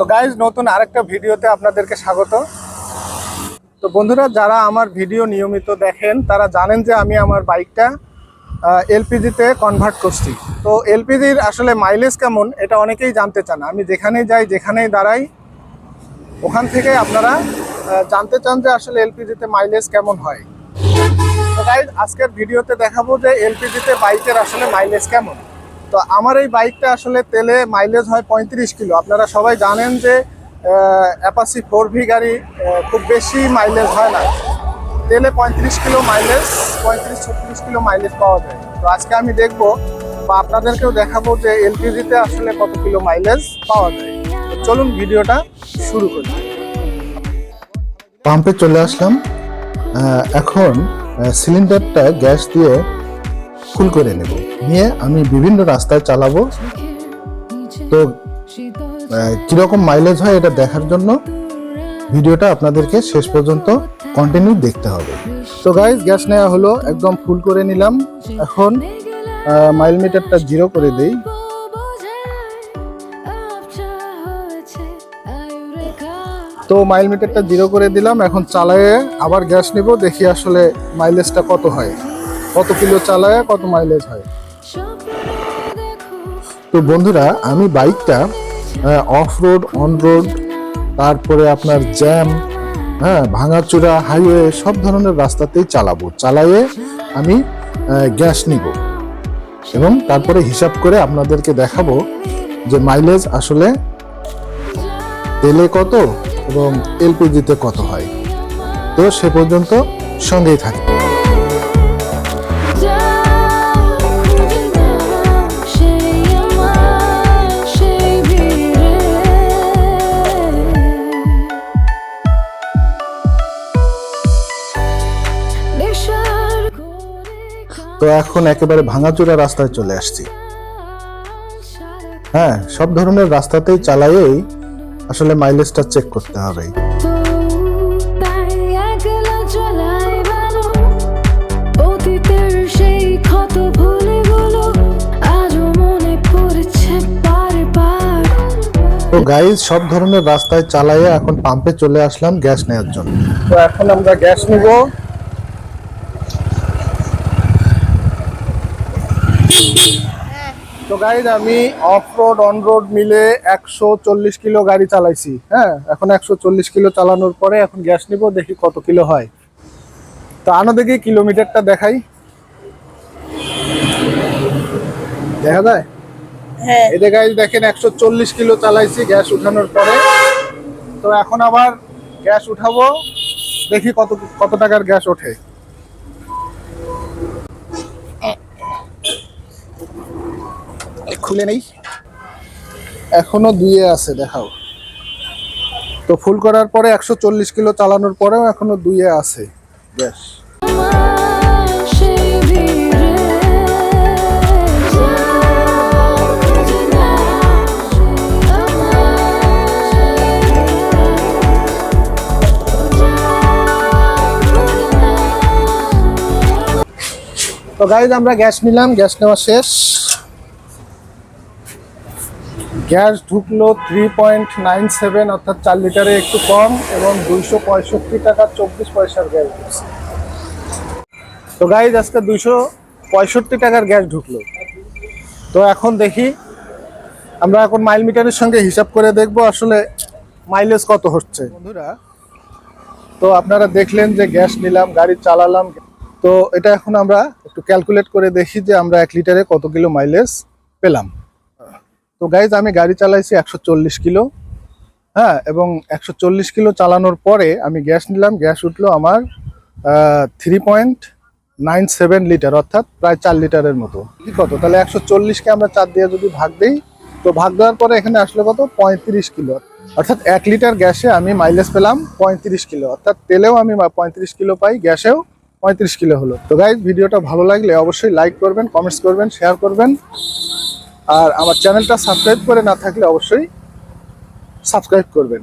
তো গাইজ নতুন আরেকটা ভিডিওতে আপনাদেরকে স্বাগত। তো বন্ধুরা, যারা আমার ভিডিও নিয়মিত দেখেন, তারা জানেন যে আমি আমার বাইকটা এলপিজিতে কনভার্ট করছি। তো এলপিজির আসলে মাইলেজ কেমন, এটা অনেকেই জানতে চান। আমি যেখানেই যাই, যেখানেই দাঁড়াই, ওখান থেকে আপনারা জানতে চান যে আসলে এলপিজিতে মাইলেজ কেমন হয়। তো গাইজ আজকের ভিডিওতে দেখাবো যে এলপিজিতে বাইকের আসলে মাইলেজ কেমন। তো আমার এই বাইকটা আসলে তেলে মাইলেজ হয় পঁয়ত্রিশ কিলো। আপনারা সবাই জানেন যে অ্যাপাসি ফোর ভি গাড়ি খুব বেশি মাইলেজ হয় না। তেলে পঁয়ত্রিশ কিলো মাইলেজ পঁয়ত্রিশ, ছত্রিশ কিলো মাইলেজ পাওয়া যায়। তো আজকে আমি দেখব বা আপনাদেরকেও দেখাবো যে এলপিজিতে আসলে কত কিলো মাইলেজ পাওয়া যায়। চলুন ভিডিওটা শুরু করি। পাম্পে চলে আসলাম। এখন সিলিন্ডারটা গ্যাস দিয়ে ফুল করে নেব। নিয়ে আমি বিভিন্ন রাস্তায় চালাবো। তো কীরকম মাইলেজ হয় এটা দেখার জন্য ভিডিওটা আপনাদেরকে শেষ পর্যন্ত কন্টিনিউ দেখতে হবে। তো গাইজ গ্যাস নেওয়া হলো, একদম ফুল করে নিলাম। এখন মাইল মিটারটা জিরো করে দেই। তো মাইল মিটারটা জিরো করে দিলাম। এখন চালায়ে আবার গ্যাস নিব, দেখি আসলে মাইলেজটা কত হয়। কত কিলো চালায়, কত মাইলেজ হয়? তো বন্ধুরা, আমি বাইকটা অফ রোড অন রোড তারপরে আপনার জ্যাম হ্যাঁ ভাঙাচোরা হাইওয়ে সব ধরনের রাস্তাতেই চালাবো। চালায়ে আমি গ্যাস নিব। এবং তারপরে হিসাব করে আপনাদেরকে দেখাবো যে মাইলেজ আসলে তেলে কত এবং এলপিজিতে কত হয়। তো সে পর্যন্ত সঙ্গেই থাকবে তো এখন একেবারে ভাঙাচোরা রাস্তায় চলে আসছি। হ্যাঁ সব ধরনের রাস্তাতেই চালায়েই আসলে মাইলেজটা চেক করতে হবে। অতীতের সেই ক্ষত ভুলেগুলো আজও মনে পড়ছে বারবার। তো গাইজ সব ধরনের রাস্তায় চালাইয়ে এখন পাম্পে চলে আসলাম গ্যাস নেওয়ার জন্য। তো এখন আমরা গ্যাস নিব। তো গাইজ আমি অফ রোড অন রোড মিলে একশো চল্লিশ কিলো গাড়ি চালাইছি হ্যাঁ? এখন একশো চল্লিশ কিলো চালানোর পরে এখন গ্যাস নিব দেখি কত কিলো হয়। তো আনো দেখি কিলোমিটারটা দেখাই। দেখা যায়? হ্যাঁ। এই যে দেখেন একশো চল্লিশ কিলো চালাইছি গ্যাস উঠানোর পরে। তো এখন আবার গ্যাস উঠাবো দেখি কত কত টাকার গ্যাস ওঠে। খুলে নেই। এখনও দুইয়ে আছে, দেখাও। তো ফুল করার পরে একশো চল্লিশ কিলো চালানোর পরেও এখনও দুইয়ে আছে। ভিড়ে তো গাইজ আমরা গ্যাস নিলাম, গ্যাস নেওয়া শেষ। গ্যাস ঢুকলো থ্রি পয়েন্ট নাইন সেভেন অর্থাৎ চার লিটারে একটু কম এবং দুইশো পঁয়ষট্টি টাকা চব্বিশ পয়সার গ্যাস ঢুকছে। তো গাইজ আজকে দুইশো পঁয়ষট্টি টাকার গ্যাস ঢুকলো। তো এখন দেখি আমরা এখন মাইল মিটারের সঙ্গে হিসাব করে দেখব আসলে মাইলেজ কত হচ্ছে। বন্ধুরা তো আপনারা দেখলেন যে গ্যাস নিলাম গাড়ি চালালাম। তো এটা এখন আমরা একটু ক্যালকুলেট করে দেখি যে আমরা এক লিটারে কত কিলো মাইলেজ পেলাম। তো গাইজ আমি গাড়ি চালাইছি একশো চল্লিশ কিলো। হ্যাঁ এবং একশো চল্লিশ কিলো চালানোর পরে আমি গ্যাস নিলাম, গ্যাস উঠল আমার three point nine seven litre অর্থাৎ প্রায় চার লিটারের মতো। কত? তাহলে একশো চল্লিশকে আমরা চার দিয়ে যদি ভাগ দিই, তো ভাগ দেওয়ার পরে এখানে আসলে কত? পঁয়ত্রিশ কিলো। অর্থাৎ এক লিটার গ্যাসে আমি মাইলেজ পেলাম পঁয়ত্রিশ কিলো। অর্থাৎ তেলেও আমি পঁয়ত্রিশ কিলো পাই, গ্যাসেও পঁয়ত্রিশ কিলো হলো। তো গাইজ ভিডিওটা ভালো লাগলে অবশ্যই লাইক করবেন কমেন্টস করবেন শেয়ার করবেন। আর আমার চ্যানেলটা সাবস্ক্রাইব করে না থাকলে অবশ্যই সাবস্ক্রাইব করবেন।